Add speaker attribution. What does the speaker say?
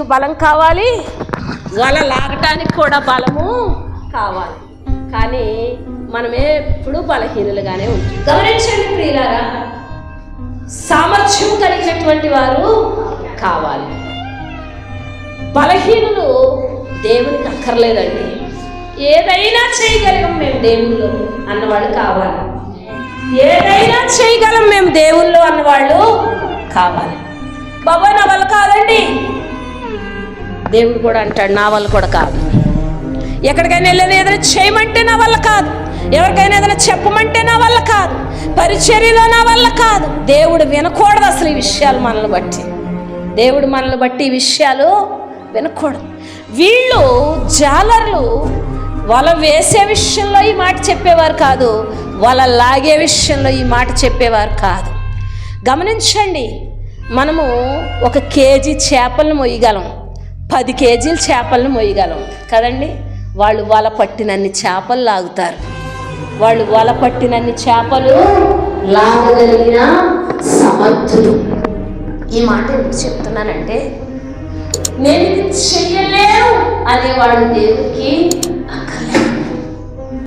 Speaker 1: నీకు బలం కావాలి. వల లాగటానికి కూడా బలము కావాలి. కానీ మనమే ఎప్పుడు బలహీనులుగానే ఉంటాం. గమనించండి ప్రియులారా సామర్థ్యం కలిగినటువంటి వారు కావాలి. బలహీనులు దేవునికి అక్కర్లేదండి. ఏదైనా చేయగలం మేము దేవుళ్ళు అన్నవాళ్ళు కావాలి. ఏదైనా చేయగలం మేము దేవుళ్ళు అన్నవాళ్ళు కావాలి. బాబా నా వల్ల కాదండి. దేవుడు కూడా అంటాడు నా వల్ల కూడా కాదు. ఎక్కడికైనా వెళ్ళిన ఏదైనా చేయమంటే నా వల్ల కాదు. ఎవరికైనా ఏదైనా చెప్పమంటే నా వల్ల కాదు. పరిచర్యలో నా వల్ల కాదు. దేవుడు వినకూడదు అసలు ఈ విషయాలు మనల్ని బట్టి. దేవుడు మనల్ని బట్టి ఈ విషయాలు వినకూడదు. వీళ్ళు జాలర్లు వల వేసే విషయంలో ఈ మాట చెప్పేవారు కాదు వల లాగే విషయంలో ఈ మాట చెప్పేవారు కాదు. గమనించండి మనము ఒక కేజీ చేపలను మొయ్యగలం. పది కేజీల చేపలను మొయ్యగలం కదండి? వాళ్ళు వల పట్టినన్ని చేపలు లాగుతారు. వాళ్ళు వల పట్టినన్ని చేపలు లాగగలిగిన సమర్థులు. ఈ మాట ఎందుకు చెప్తున్నానంటే నేను ఇది చెయ్యలేను అనేవాడు దేవుడికి